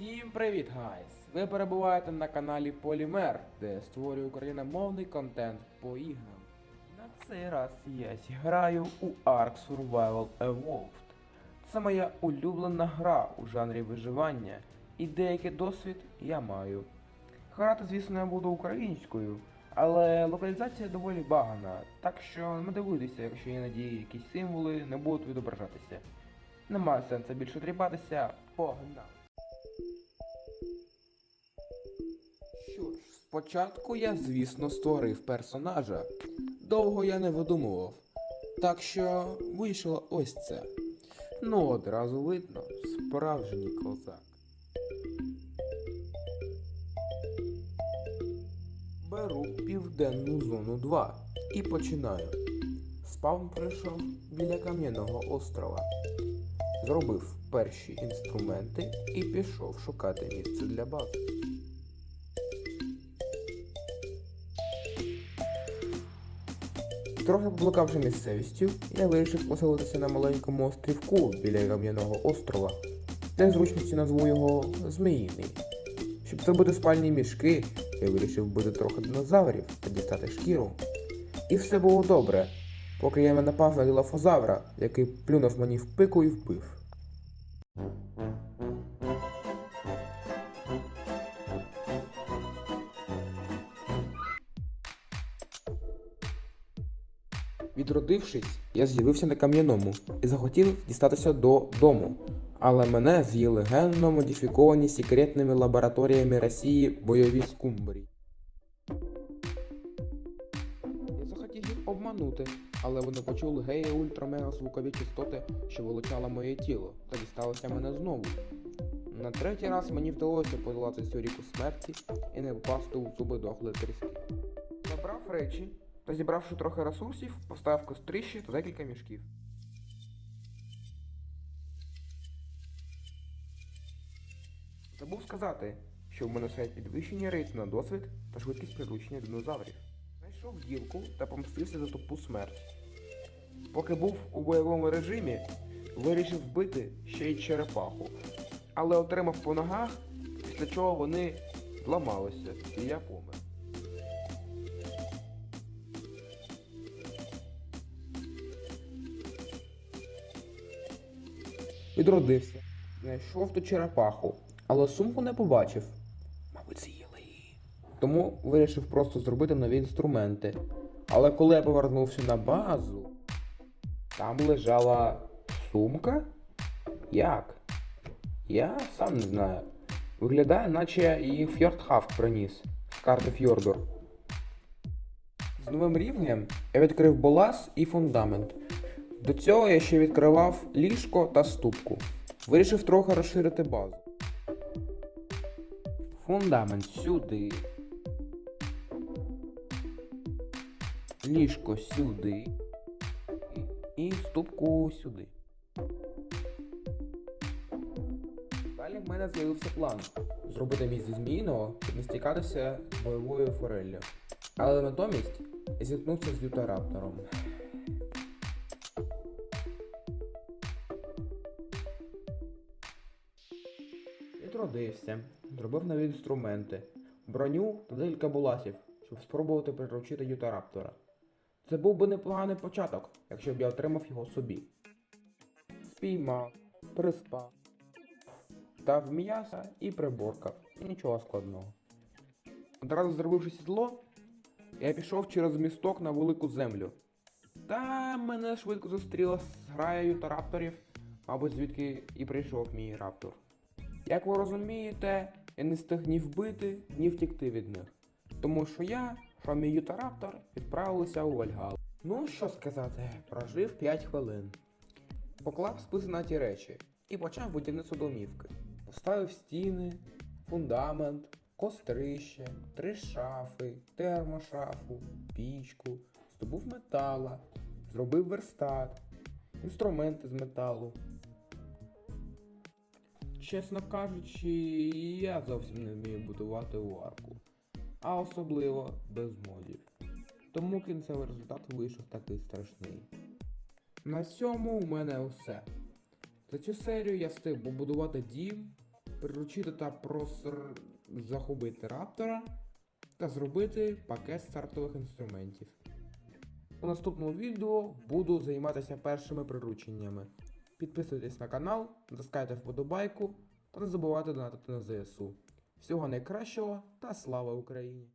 Всім привіт, гайс! Ви перебуваєте на каналі Полімер, де створюю україномовний контент по іграм. На цей раз я зіграю у Ark Survival Evolved. Це моя улюблена гра у жанрі виживання, і деякий досвід я маю. Грати, звісно, я буду українською, але локалізація доволі багана, так що не дивуйтеся, якщо іноді якісь символи не будуть відображатися. Немає сенсу більше тріпатися, погнали. Спочатку я, звісно, створив персонажа. Довго я не видумував. Так що вийшло ось це. Ну, одразу видно, справжній козак. Беру південну зону 2 і починаю. Спавн прийшов біля кам'яного острова. Зробив перші інструменти і пішов шукати місце для бази. Трохи поблукавши місцевістю, я вирішив поселитися на маленькому острівку біля кам'яного острова. Для зручності назву його Зміїний. Щоб зробити спальні мішки, я вирішив вбити трохи динозаврів та дістати шкіру. І все було добре, поки я не напав на дилофозавра, який плюнув мені в пику і вбив. Відродившись, я з'явився на кам'яному і захотів дістатися до дому. Але мене з'їли генно модифіковані секретними лабораторіями Росії бойові скумбрі. Я захотів їх обманути, але вони почули геї ультрамега звукові частоти, що вилучало моє тіло, та дісталося мене знову. На третій раз мені вдалося подолати цю ріку смерті і не впасти у зуби дохли тріски. Забрав речі та зібравши трохи ресурсів, поставив кострищі та декілька мішків. Забув сказати, що в мене стоять підвищені рейти на досвід та швидкість приручення динозаврів. Знайшов гілку та помстився за тупу смерть. Поки був у бойовому режимі, вирішив вбити ще й черепаху, але отримав по ногах, після чого вони зламалися, і я помер. Відродився. Знайшов ту черепаху, але сумку не побачив. Мабуть, з'їли її. Тому вирішив просто зробити нові інструменти. Але коли я повернувся на базу, там лежала сумка? Як? Я сам не знаю. Виглядає, наче її Фьордхафт приніс з карти Фьордор. З новим рівнем я відкрив болас і фундамент. До цього я ще відкривав ліжко та ступку. Вирішив трохи розширити базу. Фундамент сюди. Ліжко сюди. І ступку сюди. Далі в мене з'явився план зробити міст зі зміїного, щоб не стікатися бойовою фореллю. Але натомість зіткнувся з лютораптором. Відродився, зробив нові інструменти, броню та декілька буласів, щоб спробувати приручити ютараптора. Це був би непоганий початок, якщо б я отримав його собі. Спіймав, приспав, дав м'яса і приборкав. Нічого складного. Одразу зробивши сідло, я пішов через місток на велику землю. Та мене швидко зустріла зграя ютарапторів, мабуть, звідки і прийшов мій раптор. Як ви розумієте, я не встиг ні вбити, ні втікти від них. Тому що я, що мій ютараптор, відправилися у Вальгалу. Ну, що сказати, прожив 5 хвилин. Поклав списи на ті речі і почав будівництво домівки. Поставив стіни, фундамент, кострище, три шафи, термошафу, пічку, здобув метала, зробив верстат, інструменти з металу, Чесно кажучи, я зовсім не вмію будувати у арку, а особливо без модів. Тому кінцевий результат вийшов такий страшний. На цьому у мене все. За цю серію я встиг побудувати дім, приручити та проср... захопити раптора та зробити пакет стартових інструментів. У наступному відео буду займатися першими прирученнями. Підписуйтесь на канал, натискайте вподобайку та не забувайте донатити на ЗСУ. Всього найкращого та слава Україні!